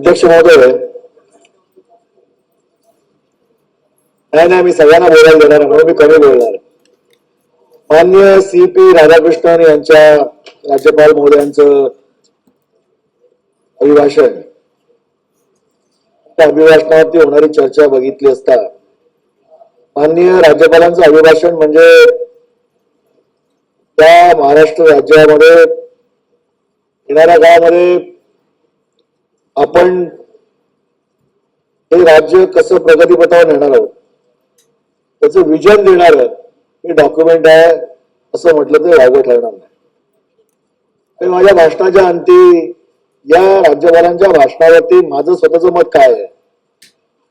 अध्यक्ष महोदय नाही नाही मी सगळ्यांना बोलायला देणार म्हणून मी कमी बोलणार मान्य सी पी राधाकृष्णन यांच्या राज्यपाल महोदयांचं अभिभाषण त्या अभिभाषणावरती होणारी चर्चा बघितली असता माननीय राज्यपालांचं अभिभाषण म्हणजे त्या महाराष्ट्र राज्यामध्ये येणाऱ्या काळामध्ये आपण हे राज्य कसं प्रगतीपथावर नेणार आहोत? त्याचं विजन देणार हे डॉक्युमेंट आहे असं म्हटलं तर वावगं ठरणार नाही. माझ्या भाषणाच्या अंती या राज्यपालांच्या भाषणावरती माझं स्वतःचं मत काय आहे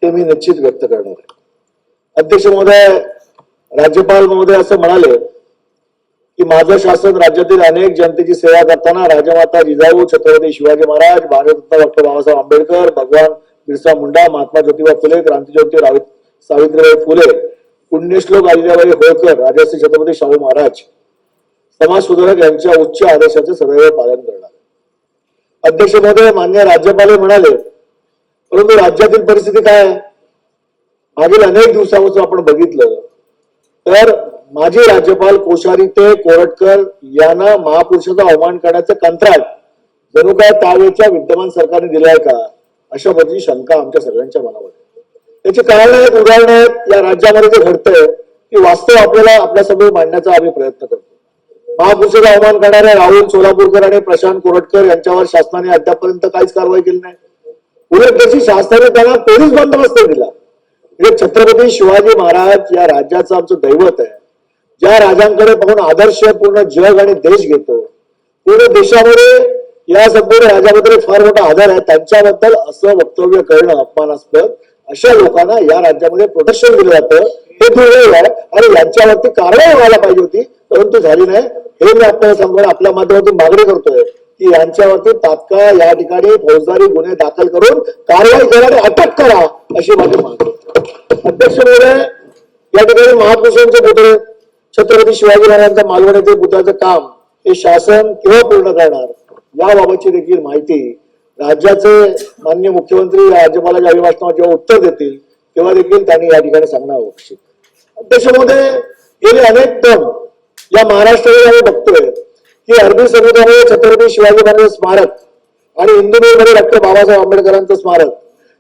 ते मी निश्चित व्यक्त करणार आहे. अध्यक्ष महोदय राज्यपाल महोदय असं म्हणाले की माझं शासन राज्यातील अनेक जनतेची सेवा करताना राजमाता जिजाऊ छत्रपती शिवाजी महाराज भारतरत्न डॉक्टर बाबासाहेब आंबेडकर भगवान बिरसा मुंडा महात्मा ज्योतिबा फुले क्रांतीज्योती रावी सावित्रीबाई फुले पुण्यश्लोक अहिल्याबाई होळकर राजश्री छत्रपती शाहू महाराज. समाज सुधारक यांच्या उच्च आदेशाचे सदैव पालन करणार. अध्यक्षपदे मान्य राज्यपाल म्हणाले परंतु राज्यातील परिस्थिती काय आहे? मागील अनेक दिवसापासून आपण बघितलं तर माजी राज्यपाल कोश्यारी ते कोरटकर यांना महापुरुषाचा अवमान करण्याचं कंत्राट जणू काय त्यावेळेच्या विद्यमान सरकारने दिलं आहे का? अशा पद्धतीची शंका आमच्या सगळ्यांच्या मनावर त्याचे त्याची कारण आहेत उदाहरण आहेत. या राज्यामध्ये जे घडतंय की वास्तव आपल्याला आपल्यासमोर मांडण्याचा आम्ही प्रयत्न करतो. महापुरुषाचा अवमान करणाऱ्या राहुल सोलापूरकर आणि प्रशांत कोरटकर यांच्यावर शासनाने अद्यापर्यंत काहीच कारवाई केली नाही. उलट त्याची शासनाने त्यांना पोलीस बंदोबस्त दिला. म्हणजे छत्रपती शिवाजी महाराज या राज्याचं आमचं दैवत आहे. ज्या राजांकडे पाहून आदर्श पूर्ण जग आणि देश घेतो पूर्ण देशामध्ये या संपूर्ण राजाबद्दल फार मोठा आदर आहे. त्यांच्याबद्दल असं वक्तव्य करणं अपमानास्पद. अशा लोकांना या राज्यामध्ये प्रोटेक्शन दिलं जातं. हे दुर्दैव आहे आणि यांच्यावरती कारवाई व्हायला पाहिजे होती परंतु झाली नाही. हे मी आपल्याला सांगून आपल्या माध्यमातून मागणी करतोय की यांच्यावरती तात्काळ या ठिकाणी फौजदारी गुन्हे दाखल करून कारवाई करा आणि अटक करा अशी माझी मागणी अध्यक्ष महोदय या ठिकाणी महापुरुषांचे पुतळे छत्रपती शिवाजी महाराजांच्या मालवण येथे बुद्धाचं काम हे शासन केव्हा पूर्ण करणार? याबाबतची देखील माहिती राज्याचे मान्य मुख्यमंत्री राज्यपालाच्या अभिभाषणावर जेव्हा उत्तर देतील तेव्हा देखील त्यांनी या ठिकाणी सांगणं आवश्यक. आहे. गेले अनेक टर्म. या महाराष्ट्रामध्ये आम्ही बघतोय की अरबी समुद्रामध्ये छत्रपती शिवाजी महाराज स्मारक आणि इंदुरमध्ये डॉक्टर बाबासाहेब आंबेडकरांचं स्मारक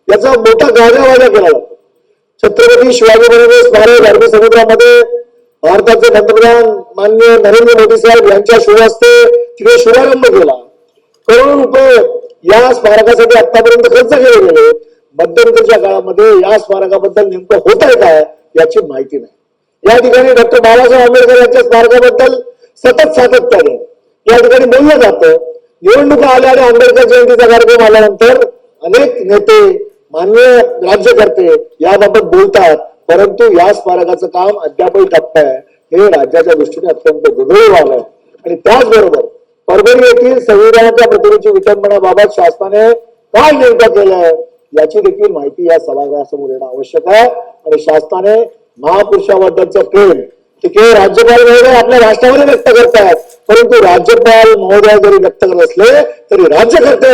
याचा मोठा गाजावाजा केला जातो. छत्रपती शिवाजी महाराज स्मारक अरबी समुद्रामध्ये भारताचे पंतप्रधान मान्य नरेंद्र मोदी साहेब यांच्या शुभहस्ते तिथे शुभारंभ केला. करोडो रुपये या स्मारकासाठी आतापर्यंत खर्च केले गेले. मध्यंतरच्या काळामध्ये या स्मारकाबद्दल नेमकं होत आहे काय याची माहिती नाही. या ठिकाणी डॉक्टर बाबासाहेब आंबेडकर यांच्या स्मारकाबद्दल सतत सातत्याने या ठिकाणी बोललं जातं. निवडणुका आल्या आणि आंबेडकर जयंतीचा कार्यक्रम आल्यानंतर अनेक नेते मान्य राज्यकर्ते याबाबत बोलतात. परंतु या स्मारकाचं काम अद्यापही टप्प आहे. हे राज्याच्या दृष्टीने अत्यंत दुर्दैव आहे. आणि त्याचबरोबर परभणी येथील संविधानाच्या प्रतिमेची विटंबनाबाबत शासनाने काय नेमकं केलंय याची देखील माहिती या सभागृहासमोर येणं आवश्यक आहे. आणि शासनाने महापुरुषाबद्दलचं प्रेम ते केवळ राज्यपाल आपल्या राष्ट्रामध्ये व्यक्त करतायत. परंतु राज्यपाल महोदय जरी व्यक्त करत असले तरी राज्यकर्ते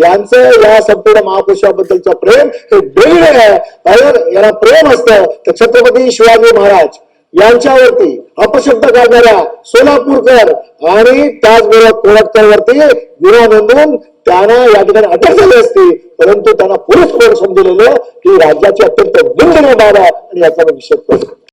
यांचं या संपूर्ण महापुरुषाबद्दलचं प्रेम हे वेगळे आहे. कारण याला प्रेम असतं. तर छत्रपती शिवाजी महाराज यांच्यावरती अपशब्द काढणाऱ्या सोलापूरकर आणि त्याचबरोबर कोळटकरवरती गुन्हा नोंदवून त्यांना या ठिकाणी अटक झाली असती. परंतु त्यांना पुरुष कोण समजलेलं की राज्याची अत्यंत दुर्दैव बाब आहे आणि याचा मी निषेध करतो.